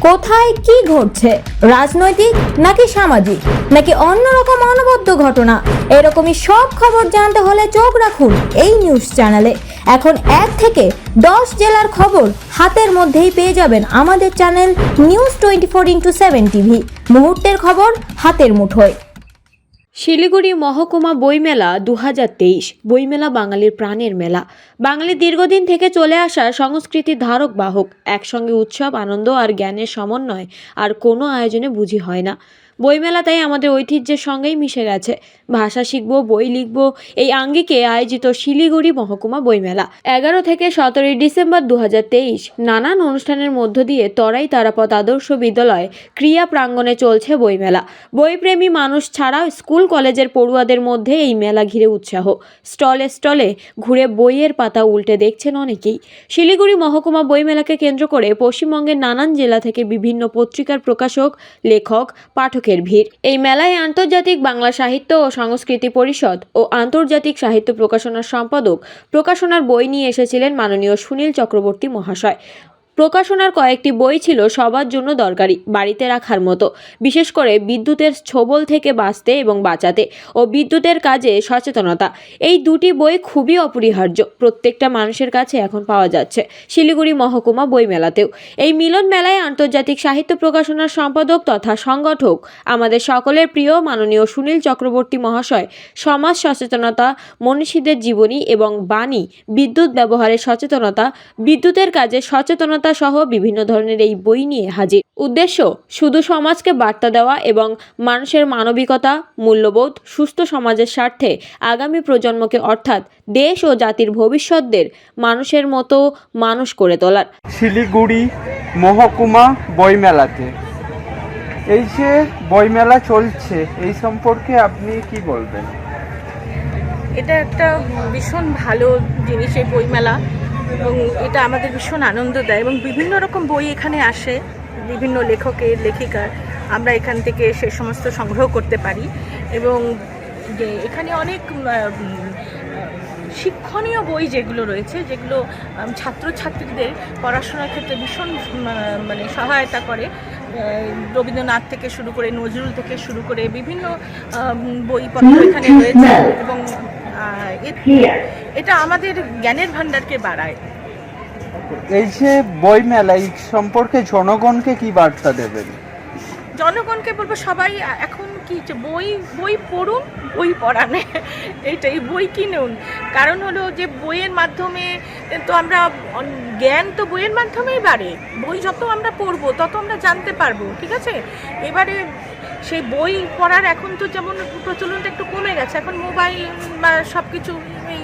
কোথায় কি ঘটছে? রাজনৈতিক নাকি সামাজিক? নাকি অন্যরকম অনবদ্য ঘটনা? এরকমই সব খবর জানতে হলে চোখ রাখুন এই নিউজ চ্যানেলে। এখন এক থেকে দশ জেলার খবর হাতের মধ্যেই পেয়ে যাবেন আমাদের channel news twenty four into seven TV. মুহূর্তের খবর হাতের মুঠোয়। শিলিগুড়ি মহকুমা বইমেলা দু হাজার তেইশ, বইমেলা বাঙালির প্রাণের মেলা। বাঙালি দীর্ঘদিন থেকে চলে আসা সংস্কৃতির ধারক বাহক, একসঙ্গে উৎসব, আনন্দ আর জ্ঞানের সমন্বয় আর কোনো আয়োজনে বুঝি হয় না। বইমেলা তাই আমাদের ঐতিহ্যের সঙ্গেই মিশে গেছে। ভাষা শিখব, বই লিখব। এই আঙ্গিকে আয়োজিত শিলিগুড়ি মহকুমা বইমেলা। এগারো থেকে সতেরোই ডিসেম্বর দু হাজার তেইশ, নানান অনুষ্ঠানের মধ্য দিয়ে তরাই তারাপথ আদর্শ বিদ্যালয় ক্রিয়া প্রাঙ্গণে চলছে বইমেলা। বইপ্রেমী মানুষ ছাড়াও স্কুল, কলেজের পড়ুয়াদের মধ্যে এই মেলা ঘিরে উৎসাহ। স্টলে স্টলে ঘুরে বইয়ের পাতা উল্টে দেখছেন অনেকেই। শিলিগুড়ি মহকুমা বইমেলাকে কেন্দ্র করে পশ্চিমবঙ্গের নানান জেলা থেকে বিভিন্ন পত্রিকার প্রকাশক, লেখক পাঠকের ভিড়। এই মেলায় আন্তর্জাতিক বাংলা সাহিত্য ও সংস্কৃতি পরিষদ ও আন্তর্জাতিক সাহিত্য প্রকাশনার সম্পাদক প্রকাশনার বই নিয়ে এসেছিলেন মাননীয় সুনীল চক্রবর্তী মহাশয়। প্রকাশনার কয়েকটি বই ছিল সবার জন্য দরকারি, বাড়িতে রাখার মতো। বিশেষ করে বিদ্যুতের ছোবল থেকে বাঁচতে এবং বাঁচাতে ও বিদ্যুতের কাজে সচেতনতা। এই দুটি বই খুবই অপরিহার্য, প্রত্যেকটা মানুষের কাছে এখন পাওয়া যাচ্ছে শিলিগুড়ি মহকুমা বইমেলাতেও এই মিলন মেলায় আন্তর্জাতিক সাহিত্য প্রকাশনার সম্পাদক তথা সংগঠক আমাদের সকলের প্রিয় মাননীয় সুনীল চক্রবর্তী মহাশয়, সমাজ সচেতনতা, মনীষীদের জীবনী এবং বাণী, বিদ্যুৎ ব্যবহারের সচেতনতা, বিদ্যুতের কাজে সচেতনতা সহ বিভিন্ন ধরনের এই বই নিয়ে হাজির। উদ্দেশ্য শুধু সমাজকে বার্তা দেওয়া এবং মানুষের মানবিকতা মূল্যবোধ সুস্থ সমাজের স্বার্থে আগামী প্রজন্মকে অর্থাৎ দেশ ও জাতির ভবিষ্যৎদের মানুষের মতো মানুষ করে তোলার। শিলিগুড়ি মহকুমা বইমেলাতে। এই যে বইমেলা চলছে এই সম্পর্কে আপনি কি বলবেন? এটা একটা ভীষণ ভালো জিনিস এই বইমেলা। এবং এটা আমাদের ভীষণ আনন্দ দেয় এবং বিভিন্ন রকম বই এখানে আসে, বিভিন্ন লেখকের, লেখিকার। আমরা এখান থেকে সে সমস্ত সংগ্রহ করতে পারি এবং এখানে অনেক শিক্ষণীয় বই যেগুলো রয়েছে, যেগুলো ছাত্রছাত্রীদের পড়াশোনার ক্ষেত্রে ভীষণ মানে সহায়তা করে রবীন্দ্রনাথ থেকে শুরু করে, নজরুল থেকে শুরু করে বিভিন্ন বইপত্র এখানে রয়েছে এবং এটা আমাদের জ্ঞানের ভান্ডারকে বাড়ায়। এই যে বইমেলা এই সম্পর্কে জনগণকে কি বার্তা দেবেন? জনগণকে বলব সবাই এখন কি যে বই বই পড়ুন বই পড়ানে এইটাই বই কিনুন। কারণ হলো যে বইয়ের মাধ্যমে তো আমরা জ্ঞান তো বইয়ের মাধ্যমেই বাড়ে। বই যত আমরা পড়ব তত আমরা জানতে পারব ঠিক আছে? এবারে সেই বই পড়ার এখন তো যেমন প্রচলনটা একটু কমে গেছে এখন মোবাইল বা সব কিছু এই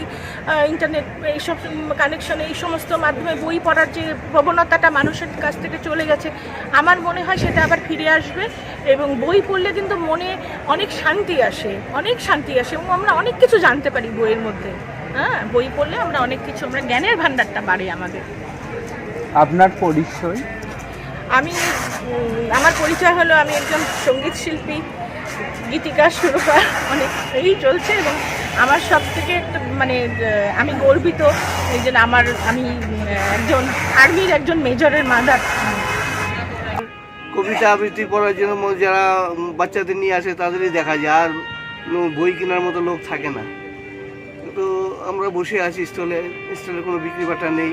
ইন্টারনেট এইসব কানেকশন এই সমস্ত মাধ্যমে বই পড়ার যে প্রবণতাটা মানুষের কাছ থেকে চলে গেছে আমার মনে হয় সেটা আবার ফিরে আসবে এবং বই পড়লে কিন্তু মনে অনেক শান্তি আসে অনেক শান্তি আসে এবং আমরা অনেক কিছু জানতে পারি বইয়ের মধ্যে। হ্যাঁ বই পড়লে আমরা অনেক কিছু আমরা জ্ঞানের ভাণ্ডারটা বাড়ে আমাদের। আপনার পরিচয়? আমি আমার পরিচয় হলো আমি একজন সংগীত শিল্পী, গীতিকার, সুরকার, অনেক এই চলছে এবং আমার সব থেকে মানে আমি গর্বিত এই যে আমার, আমি একজন আর্মির একজন মেজরের মাদার। কবিতা আবৃত্তি পড়ার জন্য যারা বাচ্চাদের নিয়ে আসে তাদেরই দেখা যায়, আর বই কেনার মতো লোক থাকে না। তো আমরা বসে আছি স্টলে স্টলে কোনো বিক্রি বাটা নেই।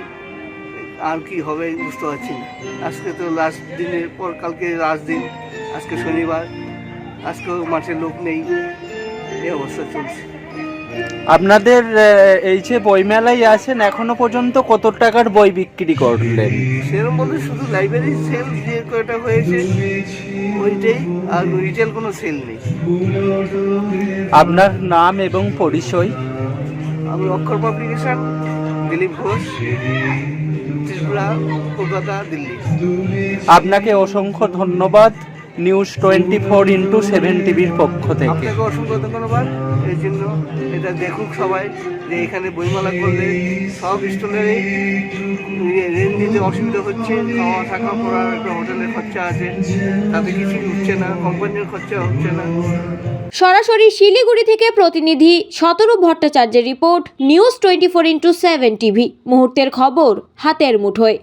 আর কি হবে বুঝতে পারছি না। আজকে তো লাস্ট দিনের পর কালকে লাস্ট দিন আজকে শনিবার আজকেও মাঠে লোক নেই এই অবস্থা চলছে। আপনাদের এই যে বইমেলায় আছেন এখনও পর্যন্ত কত টাকার বই বিক্রি করলেন? সেরকম বলতে শুধু লাইব্রেরি সেল যে কয়টা হয়েছে ওইটাই আর রিটেল কোনো সেল নেই। আপনার নাম এবং পরিচয়? আমি অক্ষর পাবলিকেশন দিলীপ ঘোষ। কলকাতা দিল্লি। আপনাকে অসংখ্য ধন্যবাদ। News twenty four into seven টিভির পক্ষ থেকে। অসংখ্য ধন্যবাদ। এর জন্য এটা দেখুক সবাই যে এখানে বইমেলা করলে সব স্টলেরই রেন্ট দিতে অসুবিধা হচ্ছে খাওয়া থাকা পড়ার একটা হোটেলের খরচা আছে তাতে কিছু উঠছে না কোম্পানির খরচা হচ্ছে না। সরাসরি শিলিগুড়ি থেকে প্রতিনিধি শতরূপ ভট্টাচার্যের report news twenty four into seven TV মুহূর্তের খবর হাতের মুঠোয়।